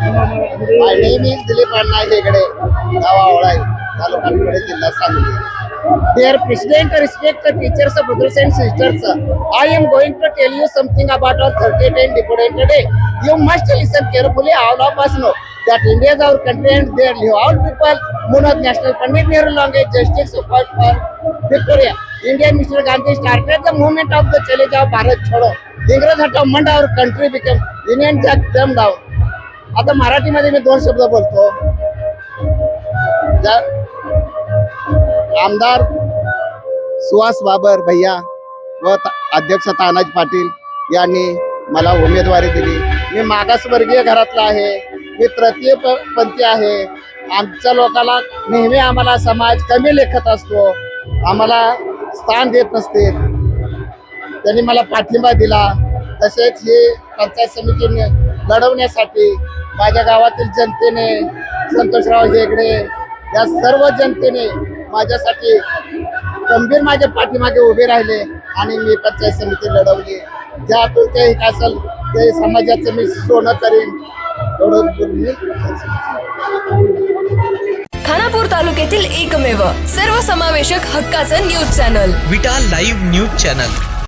My Dilip Anna Dilip Anna Hegde, Gavaolai, Taluka Pune, Dear President, respected teachers, brothers and sisters, I am going to tell you something about our 30th different Day. You must listen carefully. All of us know that India is our country and there live all people. moon of National Pandit Nehru Language justice support for Victoria. indian Mr. Gandhi started the movement of the Chale Jao Bharat Chodo. इंग्रज हटवment our country became Union Jack them down. आता मराठीमध्ये मी दोन शब्द बोलतो. आमदार सुहास बाबर भैया व अध्यक्ष तानाजी पाटील यांनी मला उमेदवारी दिली. मी मागासवर्गीय घरातला आहे. मी तृतीय पंथी आहे. आमच्या लोकाला नेहमी आम्हाला समाज कमी लेखत असतो. आम्हाला स्थान देत नसते. त्यांनी मला पाठिंबा दिला. तसेच हे पंचायत समितीने लढवण्यासाठी माझ्या गावातील जनतेने संतोषराव हेगडे या सर्व जनतेने माझ्यासाठी गंभीर माझ्या पाठीमागे उभे राहिले आणि मी पंचायत समिती लढवली. ते काय असेल ते समाजाचं मी सोनं करीन खानापूर तालुक्यातील एकमेव सर्वसमावेशक हक्काचं news channel. Vita live news channel.